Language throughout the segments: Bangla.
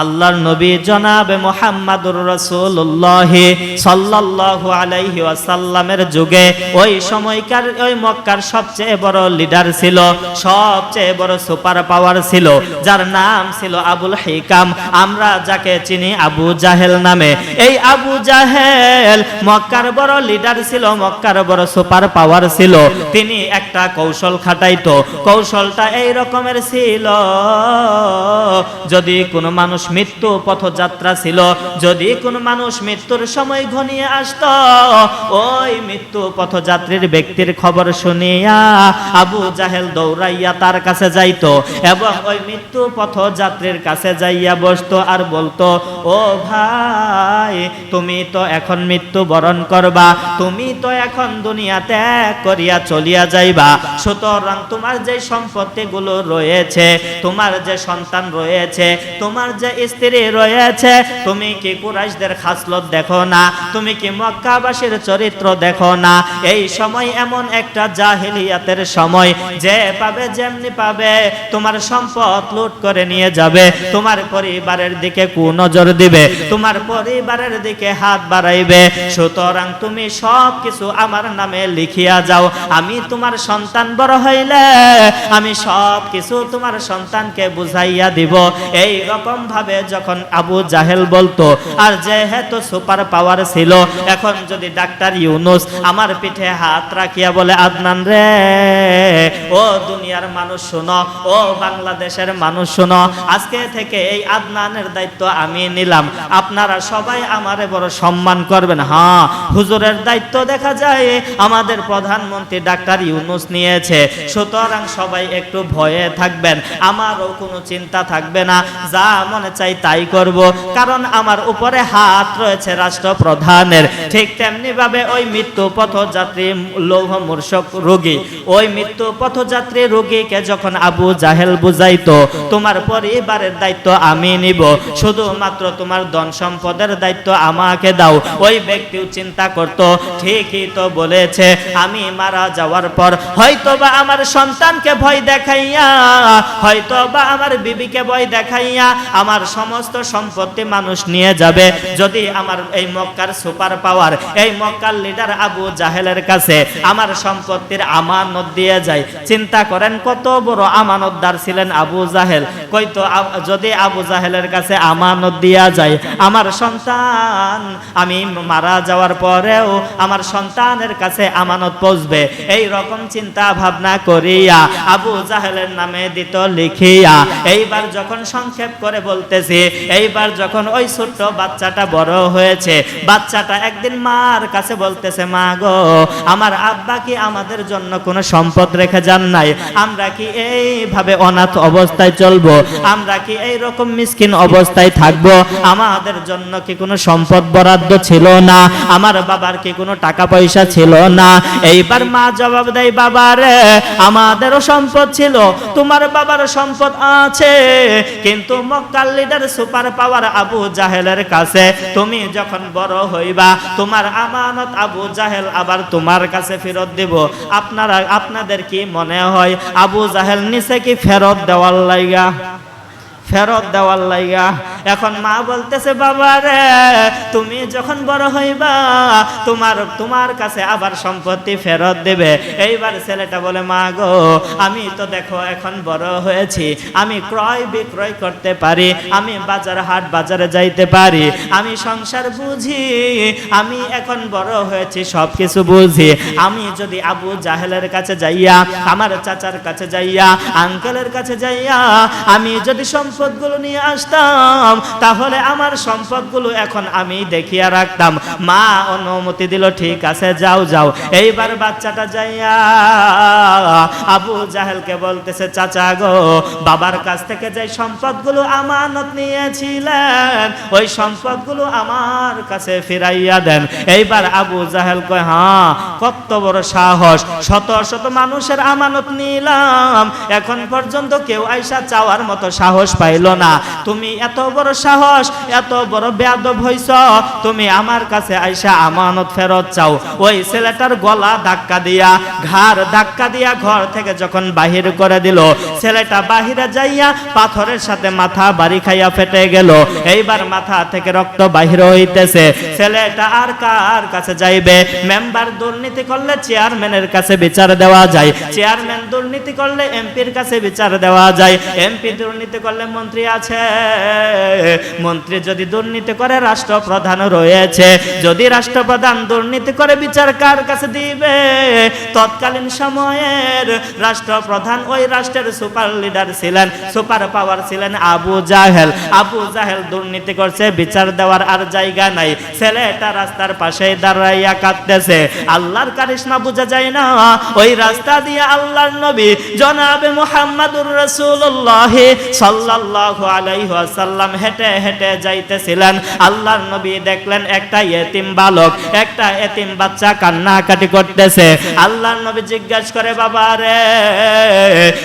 আল্লাহর নবী জনাবে মোহাম্মদুর রসুল্লাহ সাল্লাল্লাহু আলাইহি ওয়াসাল্লামের যুগে ওই সময়কার, ওই মক্কার সবচেয়ে বড় লিডার ছিল, সবচেয়ে বড় সুপার পাওয়ার ছিল, যার নাম ছিল আবুল হিকাম। আমরা যাকে চিনি আবু জাহেল নামে। এই আবু জাহেল মক্কার বড় লিডার ছিল, মক্কার বড় সুপার পাওয়ার ছিল। তিনি একটা কৌশল খাটাইতো। কৌশলটা এই রকমের ছিল, যদি কোনো মানুষ মৃত্যু পথযাত্রা ছিল। যদি কোনো মানুষ মৃত্যুর সময় ঘনিয়ে আসতো, ওই মৃত্যু পথযাত্রীর ব্যক্তির খবর শুনিয়া আবু জাহেল দৌড়াইয়া তার কাছে যাইতো এবং ওই মৃত্যু পথযাত্রীর কাছে যাইয়া বসতো আর বলতো, ও ভাই, তুমি তো এখন মৃত্যু বরণ করবা, তুমি তো এখন দুনিয়া ত্যাগ করিয়া চলিয়া যাইবা। সুতরাং তোমার যে সম্পত্তিগুলো রয়েছে, তোমার যে সন্তান রয়েছে, তোমার যে স্ত্রী রয়েছে। তুমি কি কুরাইশদের খাসলত দেখো না? তুমি কি মক্কাবাসীর চরিত্র দেখো না? এই সময় এমন একটা জাহিলিয়াতের সময়, যে পাবে যেমনি পাবে, তোমার সম্পদ লুট করে নিয়ে যাবে, তোমার পরিবারের দিকে দিবে, তোমার পরিবারের দিকে হাত বাড়াইবে। সুতরাং তুমি সব কিছু আমার নামে লিখিয়া যাও। আমি তোমার সন্তান বড় হইলে আমি সব কিছু তোমার সন্তানকে বুঝাইয়া দিব। এই রকম ভাবে যখন আবু জাহেল বলতো, আর যেহেতু সুপার পাওয়ার ছিল, এখন যদি ডাক্তার ইউনুস আমার পিঠে হাত রাখিয়া বলে, আদনান রে, ও দুনিয়ার মানুষ শুনো, ও বাংলাদেশের মানুষ শুনো, আজকে থেকে এই আদনানের দায়িত্ব আমি নিলাম। আপনারা সবাই আমারে বড় সম্মান করবেন। হ্যাঁ হুজুরের দায়িত্ব দেখা যায়, আমাদের প্রধানমন্ত্রী ডাক্তার ইউনুস নিয়েছে। সুতরাং সবাই একটু ভয়ে থাকবেন, আমারও কোনো চিন্তা থাকবে না। যা মনে চাই, তাই করব। কারণ আমার উপরে হাত রয়েছে রাষ্ট্রপ্রধানের। ঠিক তেমনি ভাবে ওই মৃত্যু পথযাত্রী লৌহ মূর্ষক রোগী। ওই মৃত্যু পথযাত্রী রোগীকে যখন আবু জাহেল বুঝাইতো, তোমার পরিবারের দায়িত্ব আমি নিব। শুধুমাত্র তোমার ধন সম্পদের দায়িত্ব আমাকে দাও। ওই ব্যক্তিও চিন্তা করত, ঠিকই তো বলেছে, আমি মারা যাওয়ার পর হয়তো বা আমার সন্তানকে ভয় দেখাইয়া হয়তো বা আমার বিবিকে ভয় দেখাইয়া, আমার সমস্ত সম্পত্তি মানুষ নিয়ে যাবে। যদি আমার এই মক্কার সুপার পাওয়ার, এই মক্কার লিডার আবু জাহেলের কাছে আমার সম্পত্তির আমানত দিয়ে যায়। চিন্তা করেন কত বড় আমানতদার ছিলেন আবু জাহেল। কইতো যদি আবু জাহেলের কাছে আমানত দিয়া যায়, আমার সন্তান, আমি মারা যাওয়ার পরেও আমার সন্তানের কাছে আমানত পৌঁছবে। এই রকম চিন্তা ভাবনা করিয়া আবু জাহেলের নামে দিত লিখিয়া, এইবার যখন সংক্ষেপ করে বলতেছি, এইবার যখন ওই ছোট্ট বাচ্চাটা বড় হয়েছে, বাচ্চাটা একদিন মার কাছে বলতেছে, মা গো, আমার আব্বা কি আমাদের জন্য কোনো সম্পদ রেখে যান নাই? আমরা কি এইভাবে অনাথ অবস্থায় চলবো? আমরা কি এই রকম মিসকিন অবস্থায় থাকব? আমাদের জন্য কি কোনো সম্পদ বরাদ্দ ছিল না? আমার বাবার কি কোনো টাকা পয়সা ছিল না? এইবার মা জবাব দেয় বাবারে আমাদেরও সম্পদ ছিল। তোমার বাবার সম্পদ আছে। কিন্তু মক্কাল লিডার সুপার পাওয়ার আবু জাহেলের কাছে, তুমি যখন বড় হইবা, তোমার আমানত আবু জাহেল আবার তোমার কাছে ফেরত দিব। আপনারা, আপনাদের কি মনে হয়? আবু জাহেল নিচে কি ফেরত দেওয়ার লাইগা? ফেরত দেওয়ার লাইগা এখন মা বলতেছে, বাবা রে, তুমি যখন বড় হইবা, তোমার তোমার কাছে আবার সম্পত্তি ফেরত দেবে। এইবার ছেলেটা বলে, মা গো, আমি তো দেখো এখন বড় হয়েছি, আমি ক্রয় বিক্রয় করতে পারি, আমি বাজার হাট বাজারে যাইতে পারি, আমি সংসার বুঝি, আমি এখন বড় হয়েছি সব কিছু বুঝি। আমি যদি আবু জাহেলের কাছে যাইয়া, আমার চাচার কাছে যাইয়া, আঙ্কেলের কাছে যাইয়া, আমি যদি সম্পদগুলো নিয়ে আসতাম তাহলে আমার সম্পদগুলো এখন আমি দেখিয়া রাখতাম। মা অনুমতি দিল, ঠিক আছে, যাও যাও। এইবার বাচ্চাটা যাইয়া আবু জাহেলকে বলতেছে, চাচা গো, বাবার কাছ থেকে যে সম্পদগুলো আমানত নিয়েছিলেন, ওই সম্পদগুলো আমার কাছে ফিরাইয়া দেন। এইবার আবু জাহেল কয় হ্যাঁ কত বড় সাহস। শত শত মানুষের আমানত নিলাম। এখন পর্যন্ত কেউ আইসা চাওয়ার মতো সাহস পাইল না। তুমি এত বড় বড় সাহস, এত বড় বেয়াদব হইছ, তুমি আমার কাছে আইসা আমানত ফেরত চাও। ওই ছেলেটার গলা ধাক্কা দিয়া, ঘাড় ধাক্কা দিয়া ঘর থেকে যখন বাহির করে দিল, ছেলেটা বাহিরে যাইয়া পাথরের সাথে মাথা বাড়ি খাইয়া ফেটে গেল। এইবার মাথা থেকে রক্ত বাহির হইতেছে। ছেলেটা আর কার কাছে যাইবে? মেম্বার দুর্নীতি করলে চেয়ারম্যানের কাছে বিচার দেওয়া যায়। চেয়ারম্যান দুর্নীতি করলে এমপির কাছে বিচার দেওয়া যায়। এমপি দুর্নীতি করলে মন্ত্রী আছে মন্ত্রী যদি দুর্নীতি করে, রাষ্ট্রপ্রধান রয়েছে। যদি রাষ্ট্রপ্রধান দুর্নীতি করে, বিচার কার কাছে দিবে? তৎকালীন সময়ের রাষ্ট্রপ্রধান ওই রাষ্ট্রের সুপার লিডার ছিলেন, সুপার পাওয়ার ছিলেন আবু জাহেল। আবু জাহেল দুর্নীতি করছে, বিচার দেওয়ার আর জায়গা নাই। ছেলেটা রাস্তার পাশেই দাঁড়াইয়া কাঁদতেছে। আল্লাহর কারিশমা বোঝা যায় না, ওই রাস্তা দিয়ে আল্লাহর নবী জনাবে মুহাম্মাদুর রাসূলুল্লাহ সাল্লাল্লাহু আলাইহি ওয়াসাল্লাম হেঁটে হেঁটে যাইতেছিলেন। আল্লাহর নবী দেখলেন একটা এতিম বালক, একটা এতিম বাচ্চা কান্নাকাটি করতেছে। আল্লাহর নবী জিজ্ঞাসা করে, বাবা রে,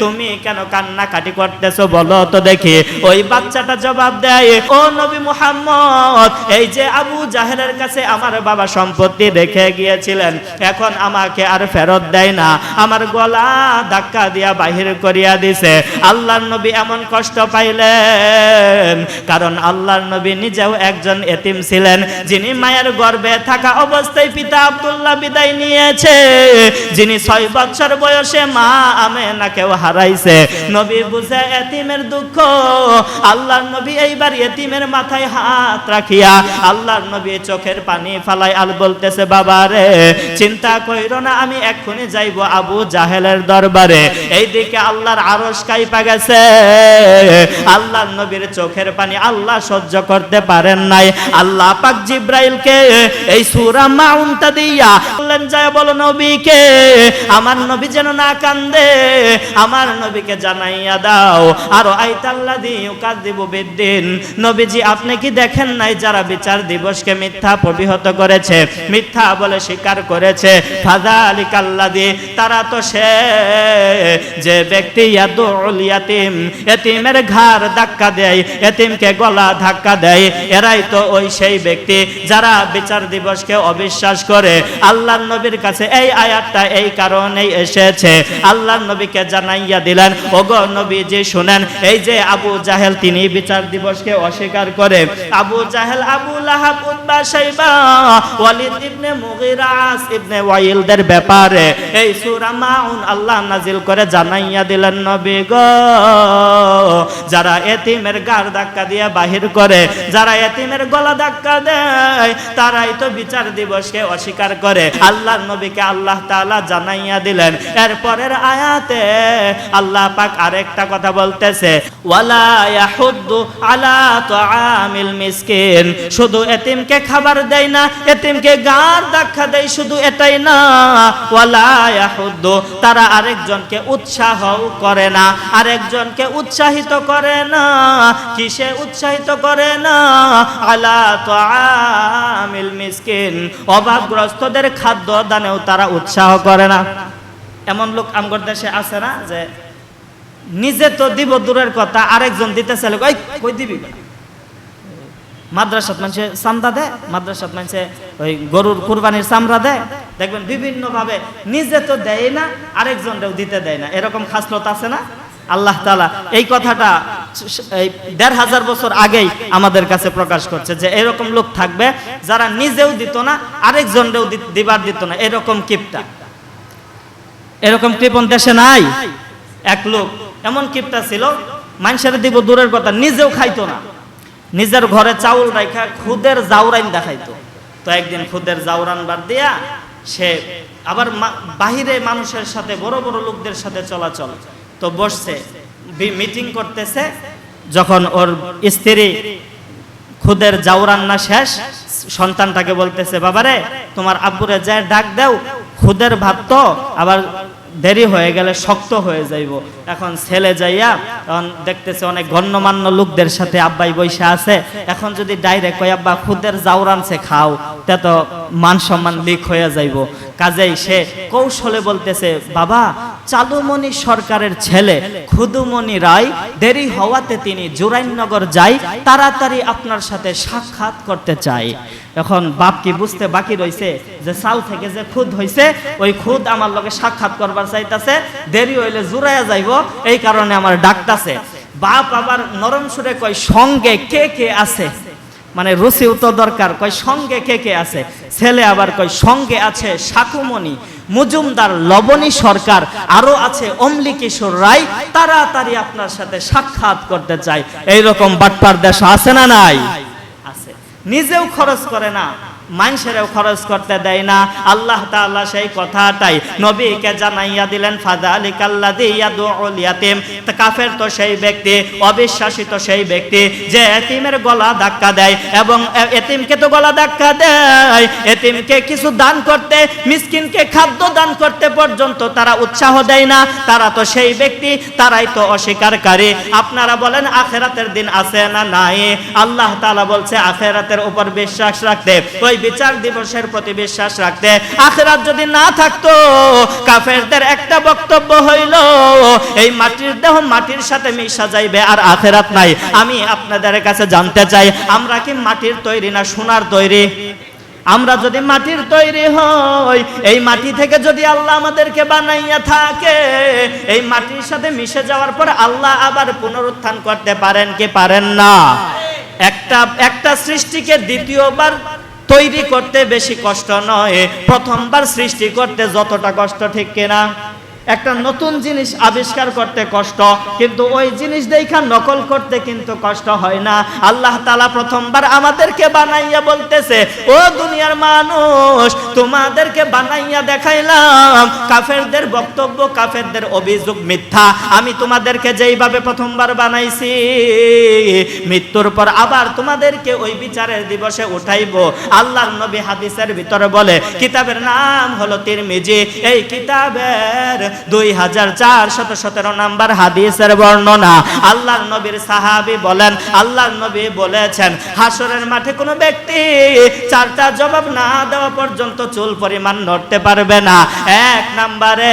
তুমি কেন কান্নাকাটি করতেছো বলো তো দেখি। ওই বাচ্চাটা জবাব দেয়, ও নবী মুহাম্মদ, এই যে আবু জাহেলের কাছে আমার বাবা সম্পত্তি রেখে গিয়েছিলেন, এখন আমাকে আর ফেরত দেয় না। আমার গলা ধাক্কা দিয়া বাহির করিয়া দিছে। আল্লাহর নবী এমন কষ্ট পাইলেন কারণ আল্লাহর নবী নিজেও একজন এতিম ছিলেন, যিনি মায়ের গর্ভে থাকা অবস্থায় পিতা আব্দুল্লাহ বিদায় নিয়েছে। যিনি ছয় বছর বয়সে মা আমেনাকেও হারাইছে। নবী বুঝে এতিমের দুঃখ। আল্লাহর নবী এইবার এতিমের মাথায় হাত রাখিয়া আল্লাহর নবী চোখের পানি ফালাই আল বলতেছে বাবা রে চিন্তা কইরো না, আমি এক্ষুনি যাইব আবু জাহেলের দরবারে। এইদিকে আল্লাহর আরশ কাইপা গেছে। আল্লাহর নবীর চোখের পানি আল্লাহ সহ্য করতে পারেন নাই। আল্লাহ পাক জিব্রাইলকে এই সূরা মাউনটা দিয়া বললেন যায় বলো নবীকে, আমার নবী যেন না কান্দে, আমার নবীকে জানাইয়া দাও। আর আইতাল্লাদি ইউকাযিবু বিদ্দিন। নবীজি, আপনি কি দেখেন নাই যারা বিচার দিবসকে মিথ্যা প্রবিহত করেছে, মিথ্যা বলে স্বীকার করেছে? ফাযালিকাল্লাদি তারা তো সে, যে ব্যক্তি ইয়াদুল ইয়াতিম, এতিমের ঘাড় ধাক্কা দেয় এতিমকে গলা ধাক্কা দেয়, এরাই তো ওই সেই ব্যক্তি যারা বিচার দিবসকে অবিশ্বাস করে। আল্লাহর নবীর কাছে এই আয়াতটা এই কারণেই এসেছে। আল্লাহর নবীকে জানাইয়া দিলেন, ওগো নবী যে শুনেন, এই যে আবু জাহেল তিনি বিচার দিবসকে অস্বীকার করে, Abu Jahl, Abu Lahab, Utba, Shaiba, Walid ibn Mughira, As ibn ওয়াইলদের ব্যাপারে এই সূরা মাউন আল্লাহ নাজিল করে জানাইয়া দিলেন, নবী গো, যারা এতিমের ধাক্কা দিয়ে বাহির করে। যারা এতিমের গলা ধাক্কা দেয়, তারাই তো বিচার দিবসকে অস্বীকার করে। আল্লাহর নবীকে আল্লাহ তাআলা জানাইয়া দিলেন। এরপরের আয়াতে আল্লাহ পাক আরেকটা কথা বলতেছে, ওয়ালা ইয়াহুদ্দু আলা তুআমিল মিসকিন। শুধু এতিমকে খাবার দেয় না, এতিমকে গার ধাক্কা দেয় শুধু এটাই না। ওয়ালা ইয়াহুদ্দু, তারা আরেকজনকে উৎসাহ করে না, আরেকজনকে উৎসাহিত করে না। কিসে উৎসাহিত করে না। আলা তুআমিল মিসকিন। অভাবগ্রস্তদের খাদ্য দানেও তারা উৎসাহ করে না। এমন লোক আমগর দেশে আছে না যে নিজে তো দিব দূরের কথা, আরেকজন দিতে চাইলে ওই কই দিবি? মাদ্রাসাত মানুষে চামড়া দেয়, মাদ্রাসাত মানুষে ওই গরুর কুরবানির চামড়া দেয়। দেখবেন বিভিন্ন ভাবে নিজে তো দেয় না আরেকজনকেও দিতে দেয় না। এরকম খাসলত আছে না? আল্লাহ তালা এই কথাটা এই দেড় হাজার বছর আগেই আমাদের কাছে প্রকাশ করছে যে এরকম লোক থাকবে যারা নিজেও দিত না আরেকজনকেও দি- দিবার দিত না। এরকম কিপটা। এরকম কৃপন দেশে নাই। এক লোক। এমন কিপটা ছিল, মানুষের দিব দূরের কথা, নিজেও খাইতো না। নিজের ঘরে চাউল রাখা খুদের জাউরাইন দেখাইতো। তো একদিন খুদের জাউরান বার দিয়া সে আবার বাহিরে মানুষের সাথে, বড় বড় লোকদের সাথে চলাচল। তো বসছে মিটিং করতেছে, যখন ওর স্ত্রী খুদের জাউরান্না শেষ, সন্তানটাকে বলতেছে, বাবারে, তোমার আব্বুরে যায় ডাক দাও, খুদের ভাত তো আবার দেরি হয়ে গেলে শক্ত হয়ে যাইব। এখন ছেলে যাইয়া তখন দেখতেছে অনেক গণ্যমান্য লোকদের সাথে আব্বাই বৈশা আছে। এখন যদি ডাইরেক্ট কয়, আব্বা, খুদের জাউরানছে খাও, তা তো মান সম্মান লিক হয়ে যাইব। কাজেই সে কৌশলে বলতেছে, বাবা চালুমণি সরকারের ছেলে খুদুমণি রায়, দেরি হওয়াতে তিনি জুরাইনগর যাই, তাড়াতাড়ি আপনার সাথে সাক্ষাৎ করতে চাই। এখন বাপ কি বুঝতে বাকি রইছে যে সাল থেকে যে খুদ হইছে, ওই খুদ আমার লগে সাক্ষাৎ করবার চাইতাছে, দেরি হইলে জুরাইয়া যাইব, এই কারণে আমার ডাকতাছে। বাপ আবার নরম সুরে কয়, সঙ্গে কে কে আছে? মানে রসিও তো দরকার। কয়, সঙ্গে কে কে আছে? ছেলে আবার কয়, সঙ্গে আছে শাকুমণি, মজুমদার, লবণী সরকার, আরও আছে অমলি কিশোর রায়, তাড়াতাড়ি আপনার সাথে সাক্ষাৎ করতে চাই। এইরকম বাটপার দেশ আছে না নাই? আছে। নিজেও খরচ করে না। মানুষেরও খরচ করতে দেয় না। আল্লাহ তাআলা সেই কথাটাই নবীকে জানাইয়া দিলেন ইয়াদউল ইয়াতীম। তা কাফের তো সেই ব্যক্তি অবিশ্বাসী তো সেই ব্যক্তি যে এতিমের গলা ধাক্কা দেয় এবং এতিমকে তো গলা ধাক্কা দেয়। এতিমকে কিছু দান করতে, মিসকিনকে খাদ্য দান করতে পর্যন্ত তারা উৎসাহ দেয় না। তারা তো সেই ব্যক্তি, তারাই তো অস্বীকারী। আপনারা বলেন, আখেরাতের দিন আছে না নাই? আল্লাহ তাআলা বলছে, আখেরাতের উপর বিশ্বাস রাখতে। ওই বিচার দিবসের প্রতি বিশ্বাস রাখতে আখেরাত যদি না থাকতো, কাফেরদের একটা বক্তব্য হইল, এই মাটির দেহ মাটির সাথে মিশা যাইবে আর আখেরাত নাই। আমি আপনাদের কাছে জানতে চাই, আমরা কি মাটির তৈরি না সোনার তৈরি? আমরা যদি মাটির তৈরি হই, এই মাটি থেকে যদি আল্লাহ আমাদেরকে বানাইয়া থাকে, এই মাটির সাথে মিশে যাওয়ার পর আল্লাহ আবার পুনরুত্থান করতে পারেন কি পারেন না? একটা একটা সৃষ্টিকে দ্বিতীয়বার তৈরি করতে বেশি কষ্ট নয়। প্রথমবার সৃষ্টি করতে যতটা কষ্ট ঠিক কিনা? একটা নতুন জিনিস আবিষ্কার করতে কষ্ট, কিন্তু ওই জিনিস দেখা নকল করতে কিন্তু কষ্ট হয় না। আল্লাহ তালা প্রথমবার আমাদেরকে বানাইয়া বলতেছে, ও দুনিয়ার মানুষ, তোমাদেরকে বানাইয়া দেখাইলাম, কাফেরদের বক্তব্য, কাফেরদের অভিযোগ মিথ্যা। আমি তোমাদেরকে যেইভাবে প্রথমবার বানাইছি, মৃত্যুর পর আবার তোমাদেরকে ওই বিচারের দিবসে উঠাইব। আল্লাহর নবী হাদিসের ভিতরে বলে, কিতাবের নাম হলো তিরমিজি। এই কিতাবের দুই হাজার চার শত সতেরো নাম্বার হাদিসের বর্ণনা। নবীর সাহাবি বলেন নবী বলেছেন, হাসরের মাঠে কোনো ব্যক্তি চারটা জবাব না দেওয়া পর্যন্ত চুল পরিমাণ নড়তে পারবে না। এক নাম্বারে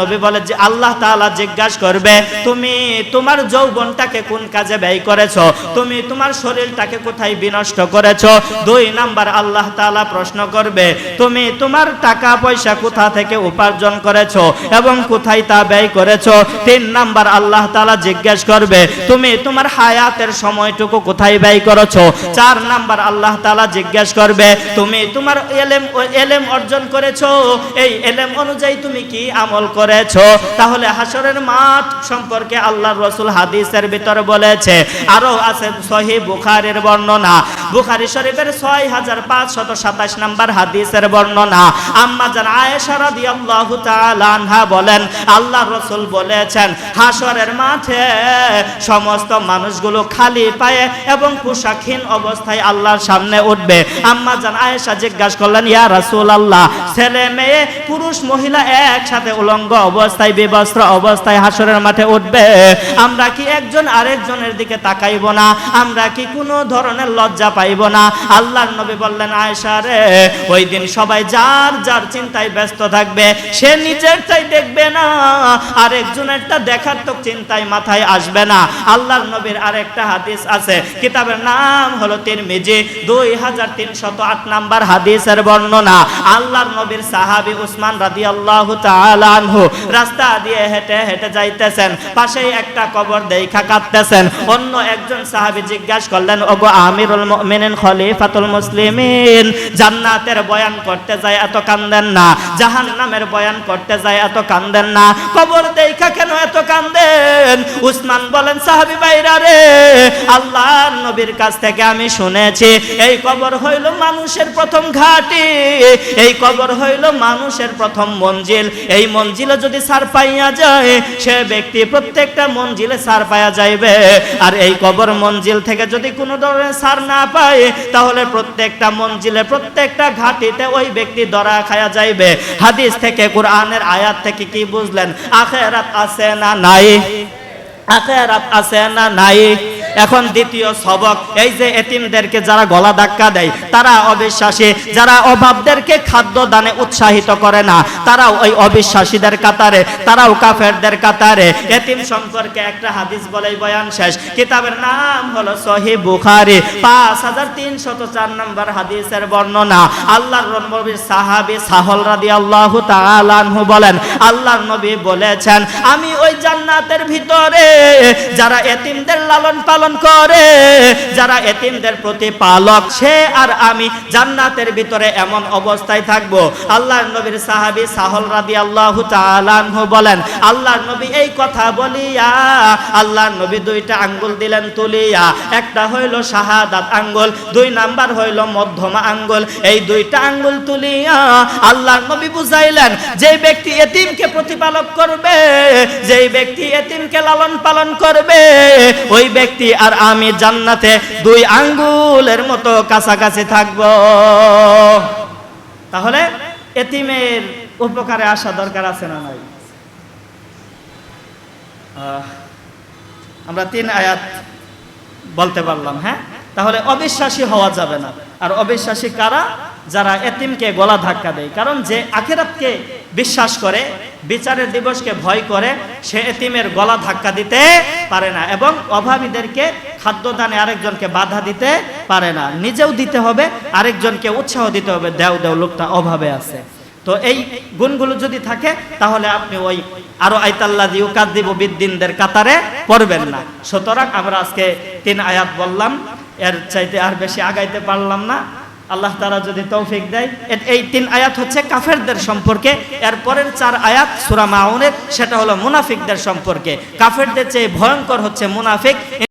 নবী বলে যে, আল্লাহ জিজ্ঞাসা করবে, তুমি তোমার যৌবনটাকে কোন কাজে ব্যয় করেছ? তুমি তোমার শরীরটাকে কোথায় বিনষ্ট করেছ? দুই নাম্বার আল্লাহ তাআলা প্রশ্ন করবে, তুমি তোমার টাকা পয়সা কোথা থেকে উপার্জন করেছ এবং কোথায় তা ব্যয় করেছ? তিন নাম্বার আল্লাহ তাআলা জিজ্ঞেস করবে, তুমি তোমার হায়াতের সময়টুকু কোথায় ব্যয় করেছ? চার নাম্বার আল্লাহ তাআলা জিজ্ঞেস করবে, তুমি তোমার এলেম এলেম অর্জন করেছ? এই এলেম অনুযায়ী তুমি কি আমল করেছ? তাহলে হাসরের মাঠ সম্পর্কে আল্লাহর রসুল হাদিসের ভিতরে বলেছে আরও আছে সহি বুখারের বর্ণনা। বুখারী শরীফের ছয় হাজার পাঁচশত সাতাশ নাম্বার হাদিসের বর্ণনা। আম্মা জান আয়েশা রাদিয়াল্লাহু তাআলা আনহা বলেন আল্লাহ রসুল বলেছেন, হাসরের মাঠে সমস্ত মানুষগুলো খালি পায়ে এবং পোশাকহীন অবস্থায় আল্লাহর সামনে উঠবে। আম্মা জান আয়েশা জিজ্ঞাসা করলেন, ইয়া আল্লাহ ছেলে, মেয়ে, পুরুষ, মহিলা একসাথে উলঙ্গ অবস্থায়, বিবস্ত্র অবস্থায় হাসরের মাঠে উঠবে? আমরা কি একজন আরেকজনের দিকে তাকাইব না? আমরা কি কোনো ধরনের লজ্জা পাইব না? আল্লাহর নবী বললেন, আয়েশা রে, ওই দিন সবাই যার যার চিন্তায় ব্যস্ত থাকবে, সে নিজেরটাই দেখবে না আরেকজনেরটা দেখার তো চিন্তায় মাথায় আসবে না। আল্লাহর নবীর আরেকটা হাদিস আছে, কিতাবের নাম হলো তিরমিজি, দুই হাজার তিনশত আট নাম্বার হাদিসের বর্ণনা। আল্লাহর নবীর সাহাবি উসমান রাদিয়াল্লাহু তাআলা আনহু রাস্তা দিয়ে হেঁটে হেঁটে যাইতেছেন, পাশেই একটা কবর দেখা কাঁদতেছেন অন্য একজন সাহাবি জিজ্ঞাসা করলেন, ওগো আমিরুল মুমিনিন, খলিফাতুল মুসলিমিন, জান্নাতের বয়ান করতে যায় এত কান্দেন না, জাহান্নামের বয়ান করতে যায়, এত কান্দেন না। কবর দেখা কেন এত কান্দেন? উসমান বলেন, সাহাবি ভাইরা রে, আল্লাহর নবীর কাছ থেকে আমি শুনেছি, এই কবর হইল মানুষের প্রথম ঘাটি, এই কবর হইল মানুষের প্রথম মঞ্জিল। এই মঞ্জিলে যদি সার পাইয়া যায়, সে ব্যক্তি প্রত্যেকটা মঞ্জিলে সার পাইয়া যাইবে। আর এই কবর মঞ্জিল থেকে যদি কোনো ধরনের সার না পায়, তাহলে প্রত্যেকটা মঞ্জিলে, প্রত্যেকটা ঘাটিতে ওই ব্যক্তি দরা খায়া যাইবে। হাদিস থেকে কোরআনের আয়াত থেকে কি বুঝলেন? আখেরাত আছে না নাই? আখেরাত আছে না নাই? এখন দ্বিতীয় সবক, এই যে এতিমদেরকে যারা গলা ধাক্কা দেয়, তারা অবিশ্বাসী, যারা অভাবদেরকে খাদ্য দানে উৎসাহিত করে না, তারাও ওই অবিশ্বাসীদের কাতারে, তারাও কাফেরদের কাতারে। এতিম সম্পর্কে একটা হাদিস বলেই বয়ান শেষ। কিতাবের নাম হলো সহি বুখারি, পাঁচ হাজার তিনশত চার নম্বর হাদিসের বর্ণনা। আল্লাহর নবীর সাহাবি সাহল রাদি আল্লাহ তালানহু বলেন, আল্লাহর নবী বলেছেন, আমি ওই জান্নাতের ভিতরে যারা এতিমদের লালন পালন করে। যারা এতিমদের প্রতি পালক সে আর আমি জান্নাতের ভিতরে এমন অবস্থায় থাকব। আল্লাহর নবীর সাহাবী সাহল রাদি আল্লাহ বলেন, আল্লাহর নবী এই কথা বলিয়া, আল্লাহর নবী দুইটা আঙ্গুল দিলেন তুলিয়া। একটা হইল শাহাদাত আঙ্গুল, দুই নাম্বার হইল মধ্যমা আঙ্গুল। এই দুইটা আঙ্গুল তুলিয়া আল্লাহর নবী বুঝাইলেন, যে ব্যক্তি এতিমকে প্রতিপালক করবে, যেই ব্যক্তি এতিমকে লালন পালন করবে, ওই ব্যক্তি আর আমি জান্নাতে দুই আঙ্গুলের মতো কাছাকাছি থাকব। তাহলে এতিমের উপকারে আসা দরকার আছে না নাই? আমরা তিন আয়াত বলতে পারলাম হ্যাঁ? তাহলে অবিশ্বাসী হওয়া যাবে না। আর অবিশ্বাসী কারা? যারা এতিমকে গলা ধাক্কা দেয়। কারণ যে আখেরাতকে বিশ্বাস করে বিচারের দিবসকে ভয় করে সে এতিমের গলা ধাক্কা দিতে পারে না এবং অভাবীদেরকে খাদ্যদানে আরেকজনকে বাধা দিতে পারে না। নিজেও দিতে হবে, আরেকজনকে উৎসাহ দিতে হবে। দেও দেও, লোকটা অভাবে আছে। তো এই গুণগুলো যদি থাকে, তাহলে আপনি ওই আরও আইতাল্লা দিউ কাদিব বিদ্দিনদের কাতারে পড়বেন না। সুতরাং আমরা আজকে তিন আয়াত বললাম, এর চাইতে আর বেশি আগাইতে পারলাম না। আল্লাহ তারা যদি তৌফিক দেয়। এই তিন আয়াত হচ্ছে কাফেরদের সম্পর্কে। এর পরের চার আয়াত সুরা মাউনের, সেটা হলো মুনাফিকদের সম্পর্কে। কাফেরদের চেয়ে ভয়ঙ্কর হচ্ছে মুনাফিক।